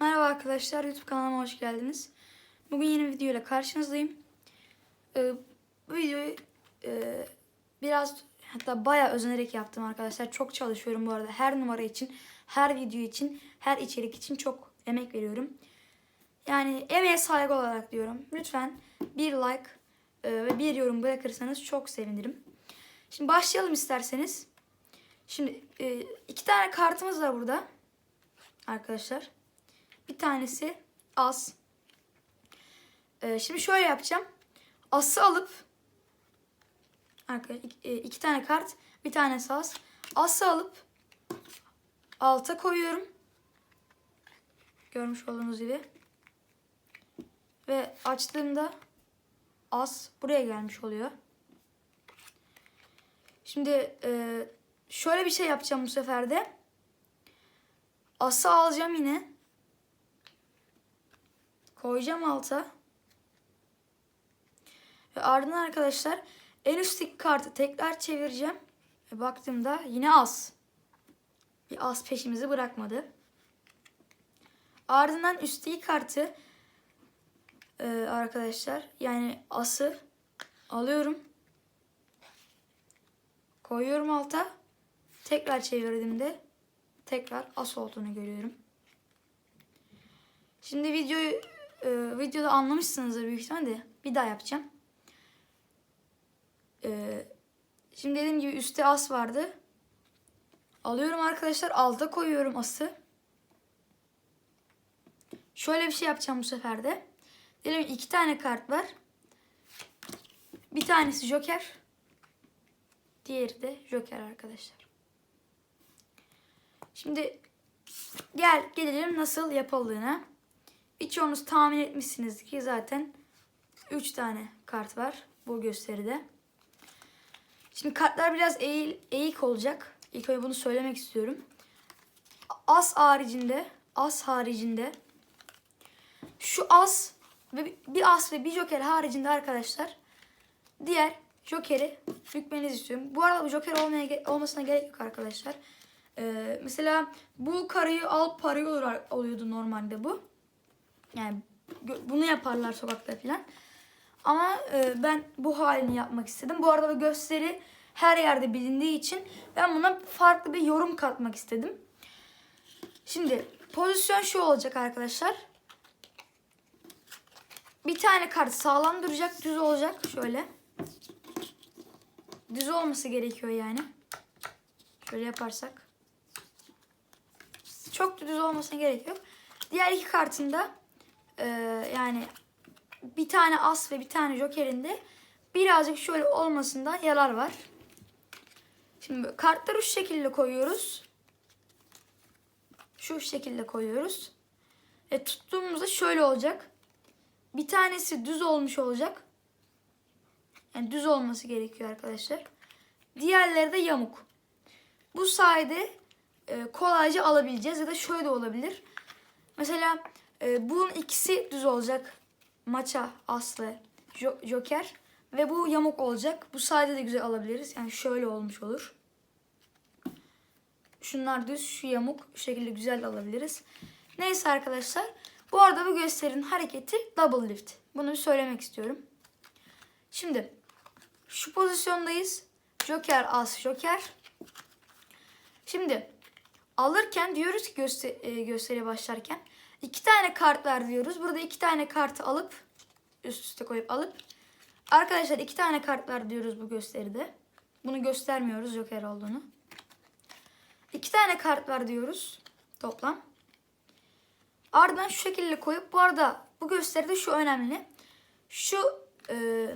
Merhaba arkadaşlar, YouTube kanalıma hoş geldiniz. Bugün yeni bir video ile karşınızdayım. Ee, bu videoyu e, biraz hatta bayağı özenerek yaptım arkadaşlar. Çok çalışıyorum bu arada. Her numara için, her video için, her içerik için çok emek veriyorum. Yani emeğe saygı olarak diyorum. Lütfen bir like e, ve bir yorum bırakırsanız çok sevinirim. Şimdi başlayalım isterseniz. Şimdi e, iki tane kartımız var burada. Arkadaşlar. Bir tanesi as. Ee, şimdi şöyle yapacağım. As'ı alıp arkadaşlar iki, e, iki tane kart, bir tanesi as. As'ı alıp alta koyuyorum. Görmüş olduğunuz gibi. Ve açtığımda as buraya gelmiş oluyor. Şimdi e, şöyle bir şey yapacağım bu sefer de. As'ı alacağım yine. Koyacağım alta. Ve ardından arkadaşlar en üstteki kartı tekrar çevireceğim. Ve baktığımda yine as. Bir as peşimizi bırakmadı. Ardından üstteki kartı e, arkadaşlar yani ası alıyorum. Koyuyorum alta. Tekrar çevirdiğimde tekrar as olduğunu görüyorum. Şimdi videoyu e, videoda anlamışsınızdır büyük ihtimalle. Bir daha yapacağım. E, şimdi dediğim gibi üstte as vardı. Alıyorum arkadaşlar. Alta koyuyorum ası. Şöyle bir şey yapacağım bu sefer de. Diyelim iki tane kart var. Bir tanesi joker. Diğeri de joker arkadaşlar. Şimdi gel gelelim nasıl yapıldığına. Birçoğunuz tahmin etmişsiniz ki zaten 3 tane kart var bu gösteride. Şimdi kartlar biraz eğil, eğik olacak. İlk önce bunu söylemek istiyorum. As haricinde, as haricinde şu as ve bir as ve bir joker haricinde arkadaşlar diğer jokeri bükmenizi istiyorum. Bu arada bu joker olmaya olmasına gerek yok arkadaşlar. Ee, mesela bu karayı al parayı olur, oluyordu normalde bu. Yani bunu yaparlar sokakta falan. Ama e, ben bu halini yapmak istedim. Bu arada bu gösteri her yerde bilindiği için ben buna farklı bir yorum katmak istedim. Şimdi pozisyon şu olacak arkadaşlar. Bir tane kart sağlam duracak, düz olacak şöyle. Düz olması gerekiyor yani. Şöyle yaparsak. Çok düz olmasına gerek yok. Diğer iki kartında e, yani bir tane as ve bir tane jokerinde birazcık şöyle olmasında yarar var. Şimdi kartları şu şekilde koyuyoruz. Şu şekilde koyuyoruz. Ve tuttuğumuzda şöyle olacak. Bir tanesi düz olmuş olacak. Yani düz olması gerekiyor arkadaşlar. Diğerleri de yamuk. Bu sayede e, kolayca alabileceğiz ya da şöyle de olabilir. Mesela e, bunun ikisi düz olacak. Maça, Aslı, Joker ve bu yamuk olacak. Bu sayede de güzel alabiliriz. Yani şöyle olmuş olur. Şunlar düz, şu yamuk. Şu şekilde güzel alabiliriz. Neyse arkadaşlar. Bu arada bu gösterinin hareketi double lift. Bunu bir söylemek istiyorum. Şimdi şu pozisyondayız. Joker, as, joker. Şimdi alırken diyoruz ki göster e, gösteriye başlarken iki tane kart ver diyoruz. Burada iki tane kartı alıp üst üste koyup alıp arkadaşlar iki tane kart ver diyoruz bu gösteride. Bunu göstermiyoruz joker olduğunu. İki tane kart var diyoruz toplam. Ardından şu şekilde koyup bu arada bu gösteride şu önemli. Şu e,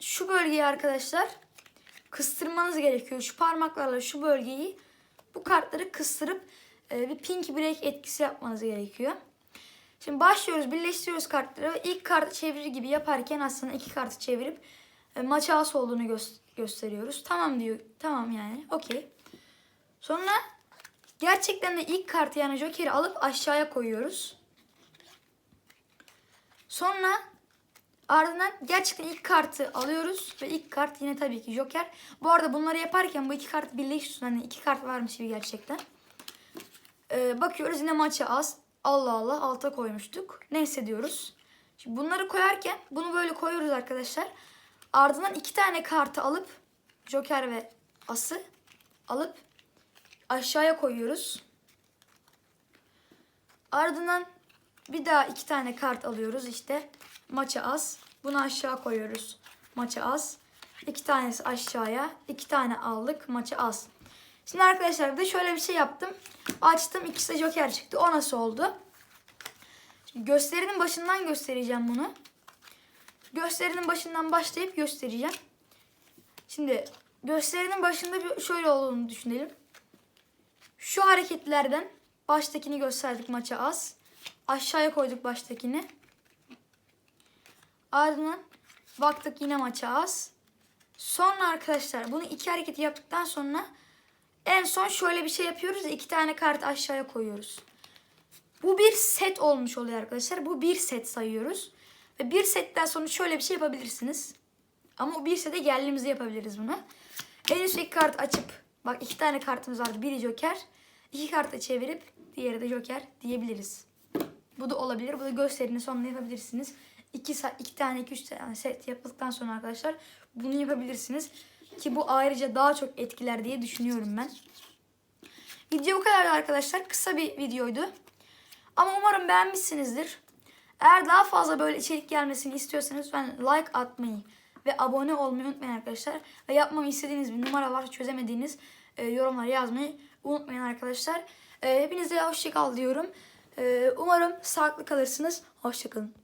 şu bölgeyi arkadaşlar kıstırmanız gerekiyor. Şu parmaklarla şu bölgeyi bu kartları kıstırıp e, bir pink break etkisi yapmanız gerekiyor. Şimdi başlıyoruz, birleştiriyoruz kartları ilk kartı çevirir gibi yaparken aslında iki kartı çevirip e, maça olduğunu gö- gösteriyoruz. Tamam diyor, tamam yani, okey. Sonra gerçekten de ilk kartı yani Joker'i alıp aşağıya koyuyoruz. Sonra ardından gerçekten ilk kartı alıyoruz ve ilk kart yine tabii ki Joker. Bu arada bunları yaparken bu iki kart birleşiyorsun. Hani iki kart varmış gibi gerçekten. Ee, bakıyoruz yine maça az. Allah Allah alta koymuştuk. Neyse diyoruz. Şimdi bunları koyarken bunu böyle koyuyoruz arkadaşlar. Ardından iki tane kartı alıp Joker ve As'ı alıp aşağıya koyuyoruz. Ardından bir daha iki tane kart alıyoruz işte. Maça az. Bunu aşağı koyuyoruz. Maça az. İki tanesi aşağıya. iki tane aldık. Maça az. Şimdi arkadaşlar bir de şöyle bir şey yaptım. Açtım. ikisi de joker çıktı. O nasıl oldu? Şimdi gösterinin başından göstereceğim bunu. Gösterinin başından başlayıp göstereceğim. Şimdi gösterinin başında şöyle olduğunu düşünelim. Şu hareketlerden baştakini gösterdik maça az. Aşağıya koyduk baştakini. Ardından baktık yine maça az. Sonra arkadaşlar bunu iki hareketi yaptıktan sonra en son şöyle bir şey yapıyoruz. iki tane kart aşağıya koyuyoruz. Bu bir set olmuş oluyor arkadaşlar. Bu bir set sayıyoruz. Ve bir setten sonra şöyle bir şey yapabilirsiniz. Ama o bir sete geldiğimizde yapabiliriz bunu. En üstteki kart açıp bak iki tane kartımız vardı. Biri joker. iki kartı çevirip diğeri de joker diyebiliriz. Bu da olabilir. Bu da gösterinin sonunda yapabilirsiniz. İki, iki tane, iki, üç tane set yapıldıktan sonra arkadaşlar bunu yapabilirsiniz. Ki bu ayrıca daha çok etkiler diye düşünüyorum ben. Video bu kadardı arkadaşlar. Kısa bir videoydu. Ama umarım beğenmişsinizdir. Eğer daha fazla böyle içerik gelmesini istiyorsanız lütfen like atmayı ve abone olmayı unutmayın arkadaşlar. Ve yapmamı istediğiniz bir numara var çözemediğiniz e, yorumlar yazmayı unutmayın arkadaşlar. E, hepinize hoşçakal diyorum. E, umarım sağlıklı kalırsınız. Hoşçakalın.